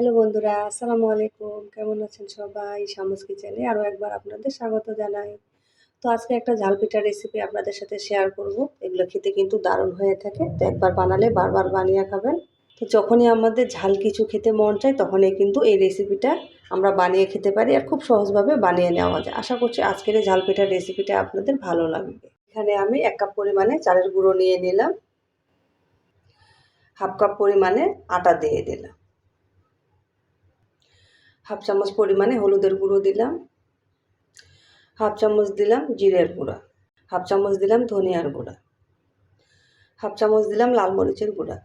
Hello বন্ধুরা, আসসালামু আলাইকুম। কেমন আছেন সবাই? শামুস কিচেনে আরও একবার আপনাদের স্বাগত জানাই। তো আজকে একটা ঝাল পিঠার রেসিপি আপনাদের সাথে শেয়ার করব। এগুলো খেতে কিন্তু দারুণ হয়ে থাকে। তো একবার বানালে বারবার বানিয়ে খাবেন। তো যখনই আমাদের ঝাল কিছু খেতে মন চায়, তখনই কিন্তু এই রেসিপিটা আমরা বানিয়ে খেতে পারি আর খুব সহজভাবে বানিয়ে নেওয়া যায়। আশা করছি আজকের এই ঝাল পিঠার রেসিপিটা আপনাদের ভালো লাগবে। এখানে আমি এক কাপ পরিমাণে চালের গুঁড়ো নিয়ে নিলাম। হাফ কাপ পরিমাণে আটা দিয়ে দিলাম। হাফ চামচ পরিমাণে হলুদের গুঁড়ো দিলাম। হাফ চামচ দিলাম জিরের গুঁড়া। হাফ চামচ দিলাম ধনিয়ার গুঁড়া। হাফ চামচ দিলাম লাল মরিচের গুঁড়া।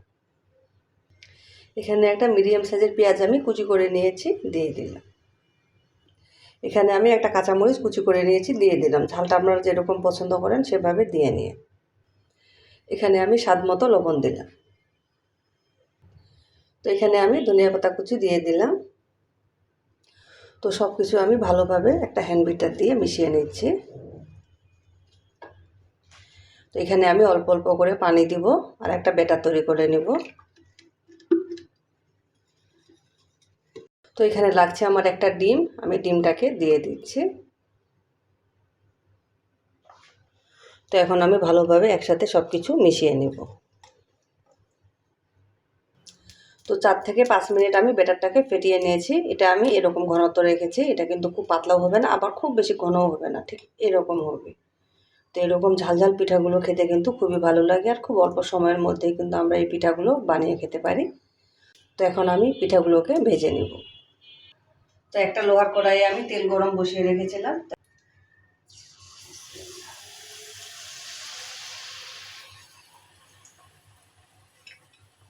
এখানে একটা মিডিয়াম সাইজের পেঁয়াজ আমি কুচি করে নিয়েছি, দিয়ে দিলাম। এখানে আমি একটা কাঁচামরিচ কুচি করে নিয়েছি, দিয়ে দিলাম। ঝালটা আপনারা যেরকম পছন্দ করেন সেভাবে দিয়ে নিয়ে। এখানে আমি স্বাদ মতো লবণ দিলাম। তো এখানে আমি ধনিয়া পাতা কুচি দিয়ে দিলাম। তো সব কিছু আমি ভালোভাবে একটা হ্যান্ড বিটার দিয়ে মিশিয়ে নিচ্ছি। তো এখানে আমি অল্প অল্প করে পানি দিব আর একটা বেটার তৈরি করে নেব। তো এখানে লাগছে আমার একটা ডিম, আমি ডিমটাকে দিয়ে দিচ্ছি। তো এখন আমি ভালোভাবে একসাথে সব কিছু মিশিয়ে নেব। তো চার থেকে পাঁচ মিনিট আমি ব্যাটারটাকে ফেটিয়ে নিয়েছি। এটা আমি এরকম ঘনত্ব রেখেছি, এটা কিন্তু খুব পাতলাও হবে না, আবার খুব বেশি ঘনও হবে না, ঠিক এরকম হবে। তো এরকম ঝালঝাল পিঠাগুলো খেতে কিন্তু খুবই ভালো লাগে আর খুব অল্প সময়ের মধ্যেই কিন্তু আমরা এই পিঠাগুলো বানিয়ে খেতে পারি। তো এখন আমি পিঠাগুলোকে ভেজে নেব। তো একটা লোহার কড়াইয়ে আমি তেল গরম বসিয়ে রেখেছিলাম, তো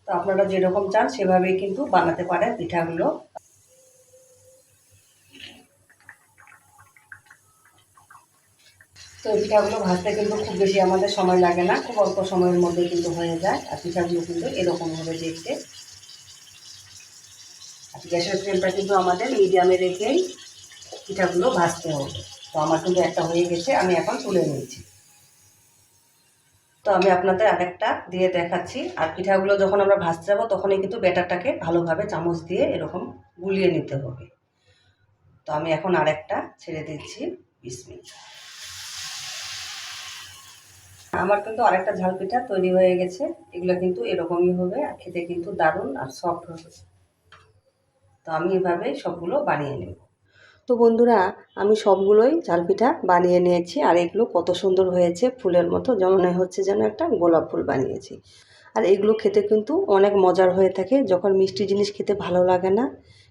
আপনারা যেরকম চান সেভাবেই কিন্তু বানাতে পারেন পিঠাগুলো। তো এই পিঠাগুলো ভাজতে কিন্তু খুব বেশি আমাদের সময় লাগে না, খুব অল্প সময়ের মধ্যে কিন্তু হয়ে যায় আর পিঠাগুলো কিন্তু এরকম হবে দেখতে। আর গ্যাসের ফ্লেমটা কিন্তু আমাদের মিডিয়ামে রেখেই পিঠাগুলো ভাজতে হবে। তো আমার কিন্তু একটা হয়ে গেছে, আমি এখন তুলে নিয়েছি তো আমি আপনাদের আরেকটা দিয়ে দেখাচ্ছি। আর পিঠাগুলো যখন আমরা ভাজতে যাব, তখনই কিন্তু ব্যাটারটাকে ভালোভাবে চামচ দিয়ে এরকম গুলিয়ে নিতে হবে। তো আমি এখন আরেকটা ছেড়ে দিচ্ছি। মিনিট আমার কিন্তু আরেকটা ঝাল পিঠা তৈরি হয়ে গেছে। এগুলো কিন্তু এরকমই হবে আর খেতে কিন্তু দারুণ আর সফট হবে। তো আমি এভাবেই সবগুলো বানিয়ে নেব। তো বন্ধুরা, আমি সবগুলোই পিঠা বানিয়ে নিয়েছি আর এগুলো কত সুন্দর হয়েছে ফুলের মতো যেমন হচ্ছে যেন একটা গোলাপ ফুল বানিয়েছি। আর এগুলো খেতে কিন্তু অনেক মজার হয়ে থাকে, যখন মিষ্টি জিনিস খেতে ভালো লাগে না,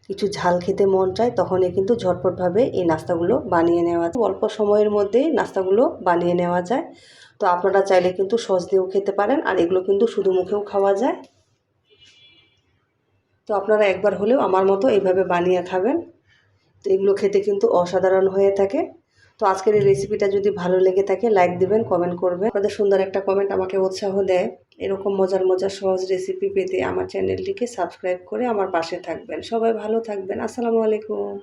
কিছু ঝাল খেতে মন চায়, তখনই কিন্তু ঝটপটভাবে এই নাস্তাগুলো বানিয়ে নেওয়া যায়। অল্প সময়ের মধ্যেই নাস্তাগুলো বানিয়ে নেওয়া যায়। তো আপনারা চাইলে কিন্তু সস দিয়েও খেতে পারেন, আর এগুলো কিন্তু শুধু মুখেও খাওয়া যায়। তো আপনারা একবার হলেও আমার মতো এইভাবে বানিয়ে খাবেন। তো এগুলো খেতে কিন্তু অসাধারণ হয়ে থাকে। তো আজকের এই রেসিপিটা যদি ভালো লেগে থাকে লাইক দিবেন কমেন্ট করবেন। আপনাদের সুন্দর একটা কমেন্ট আমাকে উৎসাহ দেয়। এরকম মজার মজার সহজ রেসিপি পেতে আমার চ্যানেলটিকে সাবস্ক্রাইব করে আমার পাশে থাকবেন। সবাই ভালো থাকবেন। আসসালামু আলাইকুম।